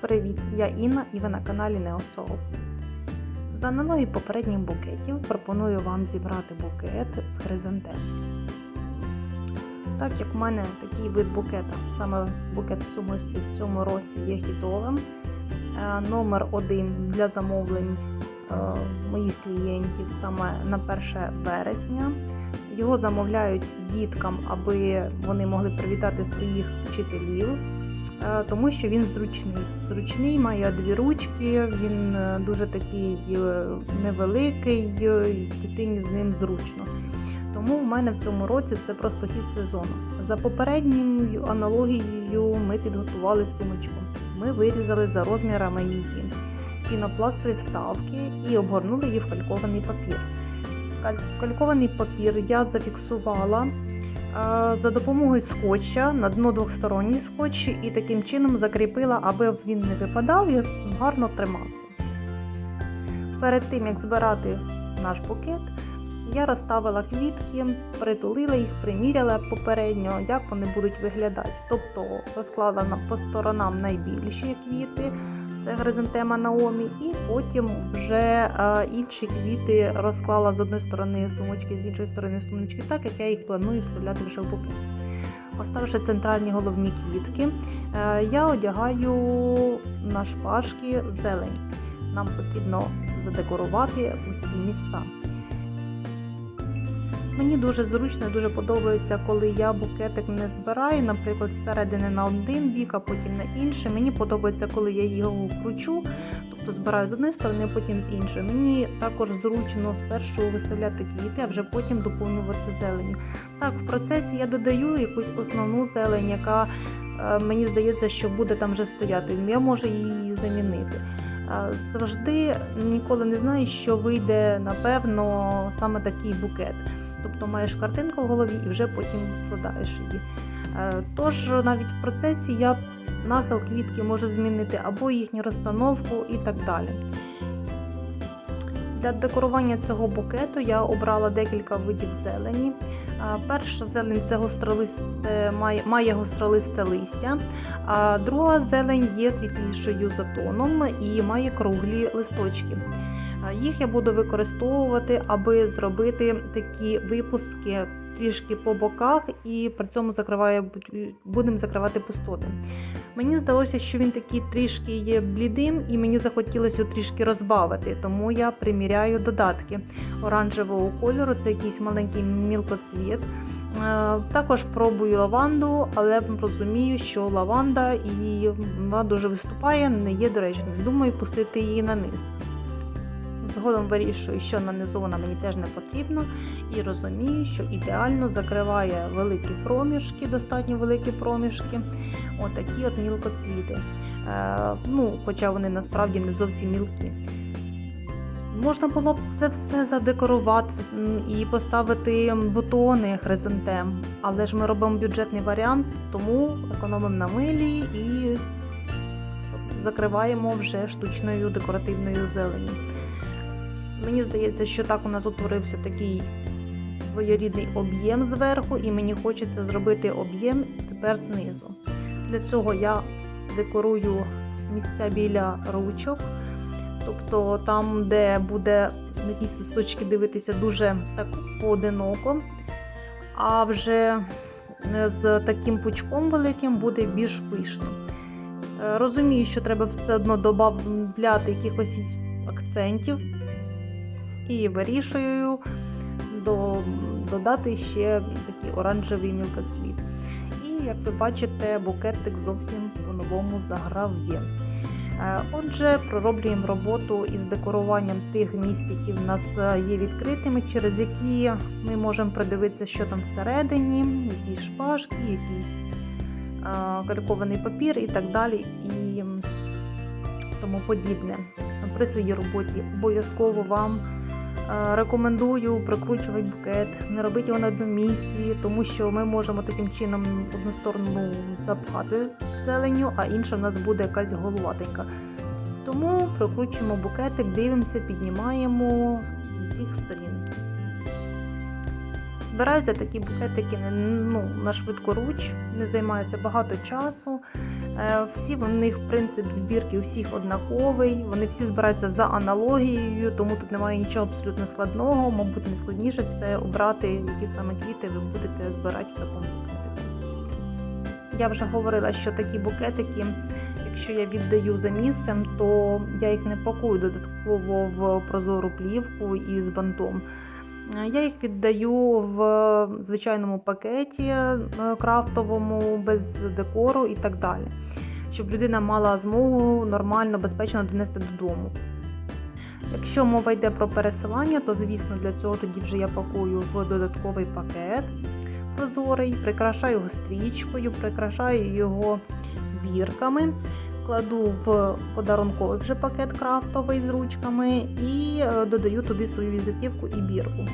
Привіт, я Інна і ви на каналі NeoSoul. За аналогії попередніх букетів пропоную вам зібрати букет з хризантем. Так як в мене такий вид букета, саме букет в сумочці в цьому році є хітовим, е, номер один для замовлень е, моїх клієнтів саме на 1 березня. Його замовляють діткам, аби вони могли привітати своїх вчителів. Е, тому що він зручний. Зручний, має дві ручки, він е, дуже такий е, невеликий, дитині з ним зручно. Тому в мене в цьому році це просто хід сезону. За попередньою аналогією ми підготували сумочку. Ми вирізали за розмірами її пінопластові вставки і обгорнули її в калькований папір. Каль- Калькований папір я зафіксувала за допомогою скотча на дно двохсторонній скотч і таким чином закріпила, аби він не випадав і гарно тримався. Перед тим як збирати наш букет, я розставила квітки, притулила їх, приміряла попередньо, як вони будуть виглядати. Тобто розклала по сторонам найбільші квіти, це гризантема Наомі, і потім вже е, інші квіти розклала з одної сторони сумочки, з іншої сторони сумочки, так як я їх планую вставляти вже в букет. Поставивши центральні головні квітки, е, я одягаю на шпажки зелень. Нам потрібно задекорувати усі міста. Мені дуже зручно, дуже подобається, коли я букетик не збираю, наприклад, зсередини на один бік, а потім на інший. Мені подобається, коли я його кручу, тобто збираю з однієї сторони, а потім з іншої. Мені також зручно спершу виставляти квіти, а вже потім доповнювати зеленю. Так, в процесі я додаю якусь основну зелень, яка е, мені здається, що буде там вже стояти. Я можу її замінити. Е, Завжди ніколи не знаю, що вийде напевно саме такий букет. Тобто маєш картинку в голові і вже потім складаєш її. Е, Тож навіть в процесі я нахил квітки можу змінити або їхню розстановку і так далі. Для декорування цього букету я обрала декілька видів зелені. Е, Перша зелень це гостролисте, має, має гостролисте листя, а друга зелень є світлішою за тоном і має круглі листочки. Їх я буду використовувати, аби зробити такі випуски трішки по боках, і при цьому закриває, будемо закривати пустоти. Мені здалося, що він такий трішки є блідим, і мені захотілося трішки розбавити, тому я приміряю додатки оранжевого кольору, це якийсь маленький мілкоцвіт. Також пробую лаванду, але розумію, що лаванда і вона дуже виступає, не є доречною. Думаю, пустити її на низ. Згодом вирішую, що нанизована мені теж не потрібно, і розумію, що ідеально закриває великі проміжки, достатньо великі проміжки, отакі от мілкоцвіти. Е, ну, хоча вони насправді не зовсім мілкі. Можна було б це все задекорувати і поставити бутони хризантем, але ж ми робимо бюджетний варіант, тому економимо на милі і закриваємо вже штучною декоративною зеленю. Мені здається, що так у нас утворився такий своєрідний об'єм зверху, і мені хочеться зробити об'єм тепер знизу. Для цього я декорую місця біля ручок, тобто там, де буде якісь листочки дивитися дуже так поодиноко, а вже з таким пучком великим буде більш пишно. Е, Розумію, що треба все одно додати якихось акцентів і вирішую до, додати ще такий оранжевий мілкоцвіт. І як ви бачите, букетик зовсім по-новому заграв є. Е, Отже, пророблюємо роботу із декоруванням тих місць, які в нас е, є відкритими, через які ми можемо придивитися, що там всередині, якісь шпажки, якийсь е, калькований папір і так далі. І тому подібне. При своїй роботі обов'язково вам рекомендую прикручувати букет, не робити його на одному місці, тому що ми можемо таким чином одну сторону запхати зеленю, а інша в нас буде якась головатенька. Тому прикручуємо букетик, дивимося, піднімаємо з усіх сторін. Збираються такі букетики ну, на швидкоруч, не займається багато часу. Е, Всі в них принцип збірки всіх однаковий. Вони всі збираються за аналогією, тому тут немає нічого абсолютно складного. Мабуть, найскладніше це обрати, які саме квіти ви будете збирати в такому букетику. Я вже говорила, що такі букетики, якщо я віддаю за місцем, то я їх не пакую додатково в прозору плівку із бантом. Е, Я їх віддаю в звичайному пакеті е, крафтовому, без декору і так далі, щоб людина мала змогу нормально, безпечно донести додому. Якщо мова йде про пересилання, то звісно для цього тоді вже я пакую в додатковий пакет прозорий, прикрашаю його стрічкою, прикрашаю його бірками, кладу в подарунковий вже пакет крафтовий з ручками і е, додаю туди свою візитівку і бірку.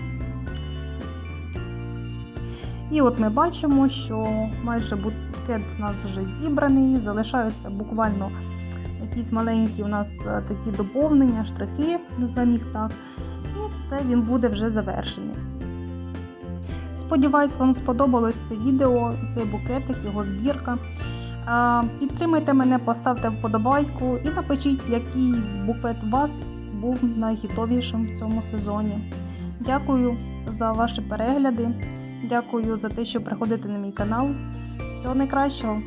І от ми бачимо, що майже букет у нас вже зібраний, залишаються буквально якісь маленькі у нас е, такі доповнення, штрихи, назвемо їх так. І все він буде вже завершений. Сподіваюсь, вам сподобалось це відео, цей букетик, його збірка. Підтримайте мене, поставте вподобайку і напишіть, який буфет вас був найгітовішим в цьому сезоні. Дякую за ваші перегляди. Дякую за те, що приходите на мій канал. Всього найкращого!